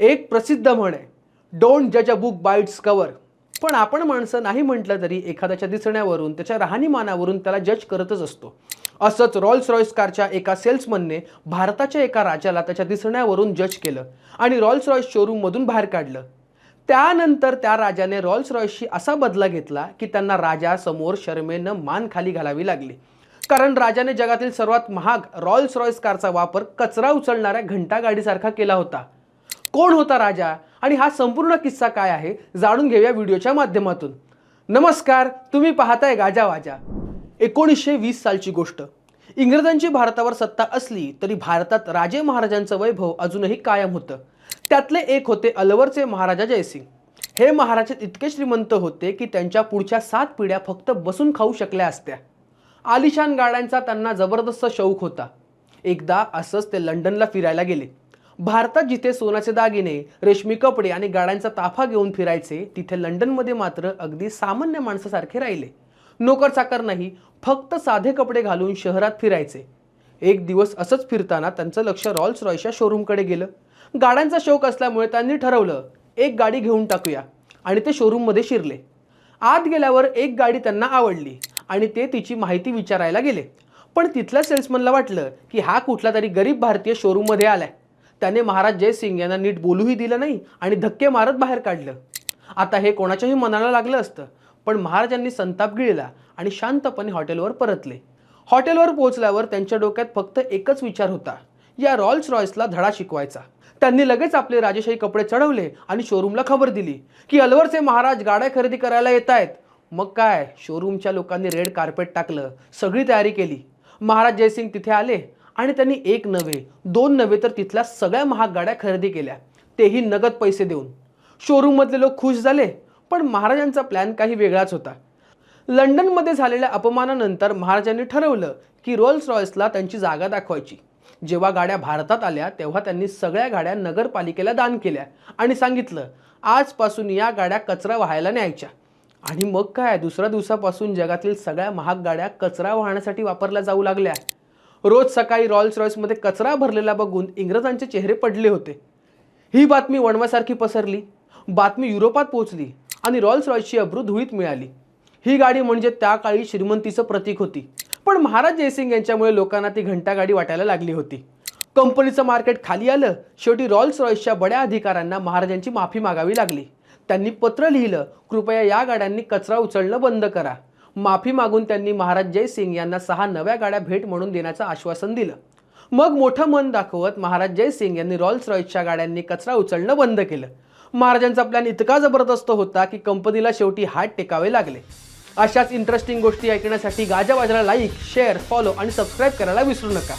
एक प्रसिद्ध म्हण आहे. डोंट जज अ बुक बाईट्स कवर पण आपण माणसं नाही म्हटलं तरी एखाद्याच्या दिसण्यावरून त्याच्या राहणीमानावरून त्याला जज करतच असतो. असंच रॉल्स रॉयस कारच्या एका सेल्समनने भारताच्या एका राजाला त्याच्या दिसण्यावरून जज केलं आणि रॉल्स रॉयस शोरूममधून बाहेर काढलं. त्यानंतर त्या राजाने रॉल्स रॉयसशी असा बदला घेतला की त्यांना राजासमोर शर्मेनं मान खाली घालावी लागली. कारण राजाने जगातील सर्वात महाग रॉल्स रॉयस कारचा वापर कचरा उचलणाऱ्या घंटागाडीसारखा केला होता. कोण होता राजा आणि हा संपूर्ण किस्सा काय आहे जाणून घेऊया व्हिडिओच्या माध्यमातून. नमस्कार तुम्ही पाहताय गाजा वाजा. एकोणीसशे वीस सालची गोष्ट. इंग्रजांची भारतावर सत्ता असली तरी भारतात राजे महाराजांचं वैभव अजूनही कायम होतं. त्यातले एक होते अलवरचे महाराजा जयसिंग. हे महाराज इतके श्रीमंत होते की त्यांच्या पुढच्या सात पिढ्या फक्त बसून खाऊ शकल्या असत्या. आलिशान गाड्यांचा त्यांना जबरदस्त शौक होता. एकदा असंच ते लंडनला फिरायला गेले. भारतात जिथे सोन्याचे दागिने रेशमी कपडे आणि गाड्यांचा ताफा घेऊन फिरायचे तिथे लंडनमध्ये मात्र अगदी सामान्य माणसासारखे राहिले. नोकर चाकर नाही फक्त साधे कपडे घालून शहरात फिरायचे. एक दिवस असंच फिरताना त्यांचं लक्ष रॉल्स रॉयच्या शोरूमकडे गेलं. गाड्यांचा शौक असल्यामुळे त्यांनी ठरवलं एक गाडी घेऊन टाकूया. आणि ते शोरूममध्ये शिरले. आत गेल्यावर एक गाडी त्यांना आवडली आणि ते तिची माहिती विचारायला गेले. पण तिथल्या सेल्समनला वाटलं की हा कुठला तरी गरीब भारतीय शोरूममध्ये आलाय. त्याने महाराज जयसिंग यांना नीट बोलूही दिलं नाही आणि धक्के मारत बाहेर काढलं. आता हे कोणाच्याही मनाला लागलं असतं पण महाराजांनी संताप गिळला आणि शांतपणे हॉटेलवर परतले. हॉटेलवर पोहोचल्यावर त्यांच्या डोक्यात फक्त एकच विचार होता या रॉल्स रॉयसला धडा शिकवायचा. त्यांनी लगेच आपले राजेशाही कपडे चढवले आणि शोरूमला खबर दिली की अलवरचे महाराज गाड्या खरेदी करायला येत आहेत. मग काय? शोरूमच्या लोकांनी रेड कार्पेट टाकलं सगळी तयारी केली. महाराज जयसिंग तिथे आले आणि त्यांनी एक नव्हे दोन नव्हे तर तिथल्या सगळ्या महाग गाड्या खरेदी केल्या. तेही नगद पैसे देऊन. शोरूममधले लोक खुश झाले पण महाराजांचा प्लॅन काही वेगळाच होता. लंडनमध्ये झालेल्या अपमानानंतर महाराजांनी ठरवलं की रोल्स रॉयसला त्यांची जागा दाखवायची. जेव्हा गाड्या भारतात आल्या तेव्हा त्यांनी सगळ्या गाड्या नगरपालिकेला दान केल्या आणि सांगितलं आजपासून या गाड्या कचरा व्हायला न्यायच्या. आणि मग काय दुसऱ्या दिवसापासून जगातील सगळ्या महाग गाड्या कचरा वाहण्यासाठी वापरल्या जाऊ लागल्या. रोज सकाळी रॉल्स रॉयसमध्ये कचरा भरलेला बघून इंग्रजांचे चेहरे पडले होते. ही बातमी वणवासारखी पसरली. बातमी युरोपात पोहोचली आणि रॉल्स रॉयसची अब्रू धुळीत मिळाली. ही गाडी म्हणजे त्या काळी श्रीमंतीचं प्रतीक होती. पण महाराज जयसिंग यांच्यामुळे लोकांना ती घंटागाडी वाटायला लागली होती. कंपनीचं मार्केट खाली आलं शेवटी रॉल्स रॉयसच्या बड्या अधिकाऱ्यांना महाराजांची माफी मागावी लागली. त्यांनी पत्र लिहिलं कृपया या गाड्यांनी कचरा उचलणं बंद करा. माफी मागून त्यांनी महाराज जयसिंग यांना सहा नव्या गाड्या भेट म्हणून देण्याचं आश्वासन दिलं. मग मोठं मन दाखवत महाराज जयसिंग यांनी रॉल्स रॉयसच्या गाड्यांनी कचरा उचलणं बंद केलं. महाराजांचा प्लॅन इतका जबरदस्त होता की कंपनीला शेवटी हात टेकावे लागले. अशाच इंटरेस्टिंग गोष्टी ऐकण्यासाठी गाजावाजाला लाईक शेअर फॉलो आणि सबस्क्राईब करायला विसरू नका.